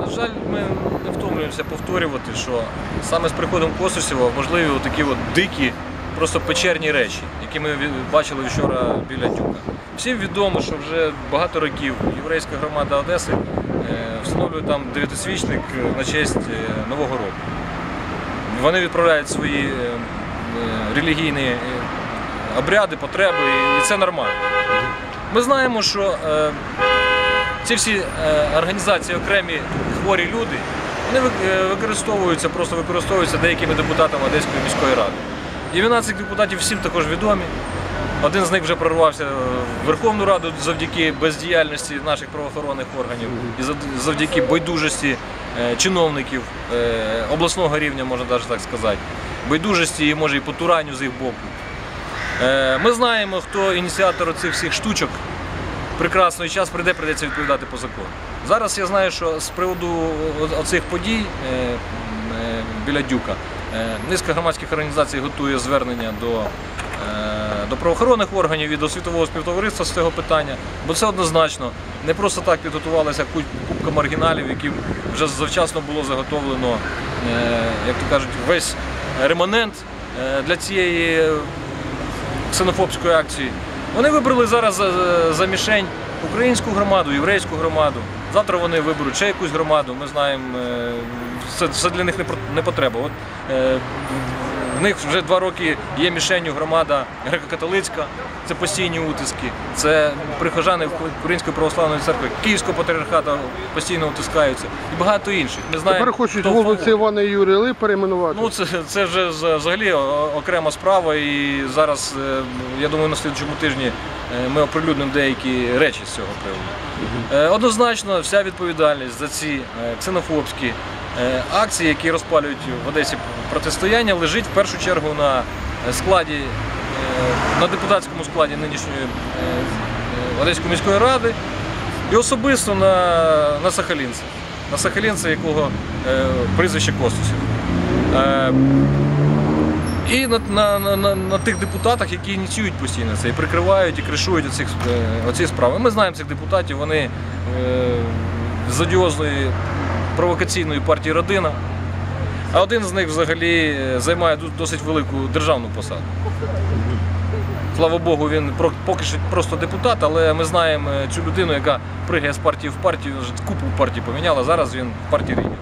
На жаль, ми не втомлюємося повторювати, що саме з приходом Косусєва можливі такі дикі, просто печерні речі, які ми бачили вчора біля Тюка. Всім відомо, що вже багато років єврейська громада Одеси е, встановлює там дев'ятисвічник е, на честь е, Нового року. Вони відправляють свої релігійні обряди, потреби, і- це нормально. Ми знаємо, що ці всі е, організації, окремі хворі люди, вони е, використовуються, просто використовуються деякими депутатами Одеської міської ради. Імена цих депутатів всім також відомі. Один з них вже прорвався в Верховну Раду завдяки бездіяльності наших правоохоронних органів і завдяки байдужості е, чиновників обласного рівня, можна навіть так сказати, байдужості і може і потуранню з їх боку. Ми знаємо, хто ініціатор цих всіх штучок. Прекрасно, час прийде, прийдеться відповідати по закону. Зараз я знаю, що з приводу оцих подій е, е, біля Дюка е, низка громадських організацій готує звернення до, до правоохоронних органів і до світового співтовариства з цього питання, бо це однозначно не просто так підготувалася купка маргіналів, яким вже завчасно було заготовлено, як то кажуть, весь реманент е, для цієї ксенофобської акції. Вони вибрали зараз за, за мішень українську громаду, єврейську громаду. Завтра вони виберуть ще якусь громаду. Ми знаємо, е, це, це для них не потреба. От, е, в них вже два роки є мішенню громада греко-католицька, це постійні утиски. Це прихожани Української православної церкви, Київського патріархату постійно утискаються і багато інших. Ми знаємо, Тепер хочуть вулиці. Івана Юріли перейменувати. Ну, це, це вже взагалі окрема справа, і зараз, е, я думаю, на слідчому тижні ми оприлюднимо деякі речі з цього приводу. Е, Однозначно, вся відповідальність за ці е, ксенофобські е, акції, які розпалюють в Одесі протистояння, лежить в першу чергу на е, складі, е, на депутатському складі нинішньої е, е, Одеської міської ради і особисто на, на Сахалінця. На Сахалінця, якого е, прізвище Костусів. Е, і на, на, на, на, тих депутатах, які ініціюють постійно це і прикривають, і кришують оці, оці справи. Ми знаємо цих депутатів, вони е, з одіозної провокаційної партії Родина. А один з них взагалі е, займає досить велику державну посаду. Слава Богу, він поки що просто депутат, але ми знаємо е, цю людину, яка пригає з партії в партію, вже купу партій поміняла, зараз він в партії регіонів.